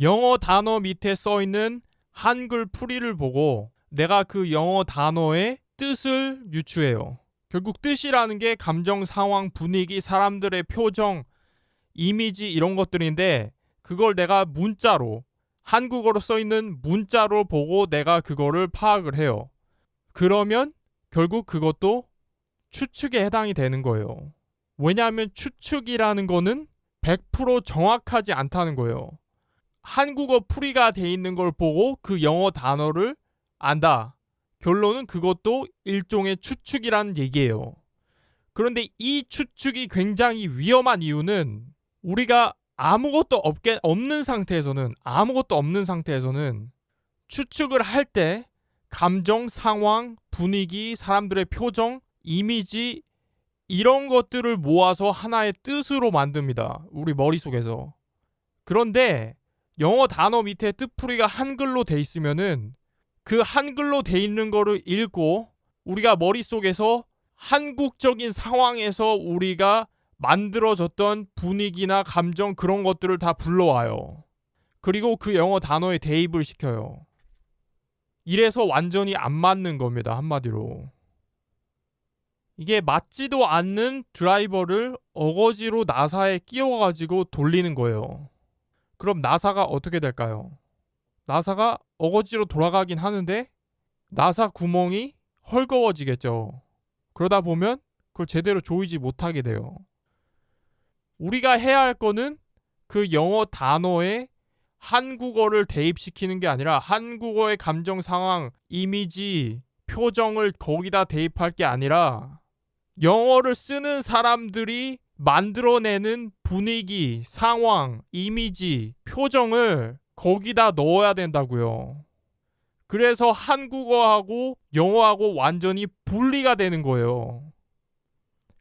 영어 단어 밑에 써 있는 한글 풀이를 보고 내가 그 영어 단어의 뜻을 유추해요. 결국 뜻이라는 게 감정, 상황, 분위기, 사람들의 표정, 이미지 이런 것들인데 그걸 내가 문자로 한국어로 써 있는 문자로 보고 내가 그거를 파악을 해요. 그러면 결국 그것도 추측에 해당이 되는 거예요. 왜냐하면 추측이라는 거는 100% 정확하지 않다는 거예요. 한국어 풀이가 돼 있는 걸 보고 그 영어 단어를 안다. 결론은 그것도 일종의 추측이라는 얘기예요. 그런데 이 추측이 굉장히 위험한 이유는 우리가 아무것도 없게 없는 상태에서는 아무것도 없는 상태에서는 추측을 할 때 감정, 상황, 분위기, 사람들의 표정, 이미지 이런 것들을 모아서 하나의 뜻으로 만듭니다. 우리 머릿속에서. 그런데 영어 단어 밑에 뜻풀이가 한글로 돼 있으면은 그 한글로 돼 있는 거를 읽고 우리가 머릿속에서 한국적인 상황에서 우리가 만들어졌던 분위기나 감정 그런 것들을 다 불러와요. 그리고 그 영어 단어에 대입을 시켜요. 이래서 완전히 안 맞는 겁니다. 한마디로. 이게 맞지도 않는 드라이버를 어거지로 나사에 끼워가지고 돌리는 거예요. 그럼 나사가 어떻게 될까요? 나사가 어거지로 돌아가긴 하는데 나사 구멍이 헐거워지겠죠. 그러다 보면 그걸 제대로 조이지 못하게 돼요. 우리가 해야 할 거는 그 영어 단어에 한국어를 대입시키는 게 아니라 한국어의 감정 상황, 이미지, 표정을 거기다 대입할 게 아니라 영어를 쓰는 사람들이 만들어내는 분위기, 상황, 이미지, 표정을 거기다 넣어야 된다고요. 그래서 한국어하고 영어하고 완전히 분리가 되는 거예요.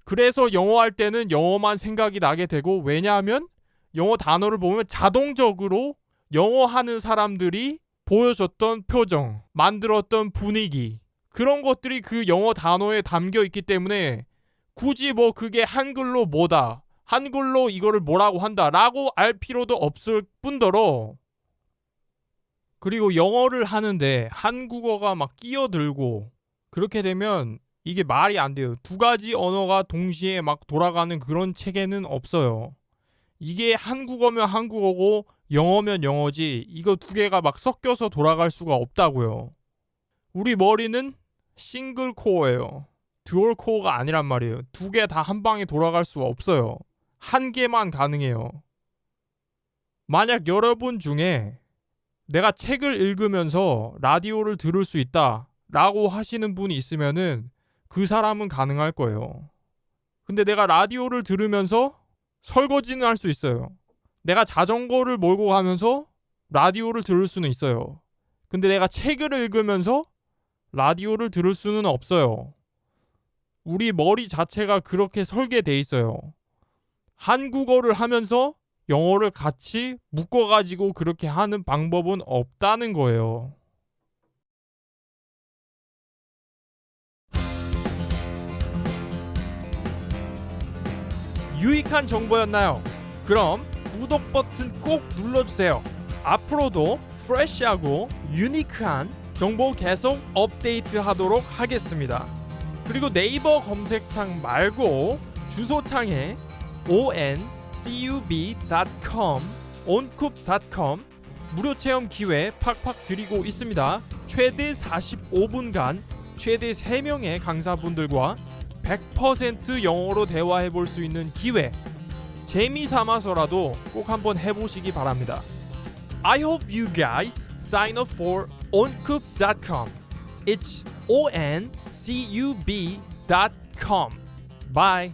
그래서 영어 할 때는 영어만 생각이 나게 되고 왜냐하면 영어 단어를 보면 자동적으로 영어 하는 사람들이 보여줬던 표정, 만들었던 분위기 그런 것들이 그 영어 단어에 담겨 있기 때문에 굳이 뭐 그게 한글로 뭐다, 한글로 이거를 뭐라고 한다라고 알 필요도 없을 뿐더러 그리고 영어를 하는데 한국어가 막 끼어들고 그렇게 되면 이게 말이 안 돼요. 두 가지 언어가 동시에 막 돌아가는 그런 체계는 없어요. 이게 한국어면 한국어고 영어면 영어지 이거 두 개가 막 섞여서 돌아갈 수가 없다고요. 우리 머리는 싱글 코어예요. 듀얼 코어가 아니란 말이에요. 두 개 다 한 방에 돌아갈 수가 없어요. 한 개만 가능해요. 만약 여러분 중에 내가 책을 읽으면서 라디오를 들을 수 있다 라고 하시는 분이 있으면은 그 사람은 가능할 거예요. 근데 내가 라디오를 들으면서 설거지는 할 수 있어요. 내가 자전거를 몰고 가면서 라디오를 들을 수는 있어요. 근데 내가 책을 읽으면서 라디오를 들을 수는 없어요. 우리 머리 자체가 그렇게 설계돼 있어요. 한국어를 하면서 영어를 같이 묶어가지고 그렇게 하는 방법은 없다는 거예요. 유익한 정보였나요? 그럼 구독 버튼 꼭 눌러주세요. 앞으로도 프레쉬하고 유니크한 정보 계속 업데이트 하도록 하겠습니다. 그리고 네이버 검색창 말고 주소창에 oncub.com oncoup.com 무료 체험 기회 팍팍 드리고 있습니다. 최대 45분간 최대 3명의 강사분들과 100% 영어로 대화해 볼 수 있는 기회. 재미 삼아서라도 꼭 한번 해보시기 바랍니다. I hope you guys sign up for oncoup.com. It's o n cub.com. Bye.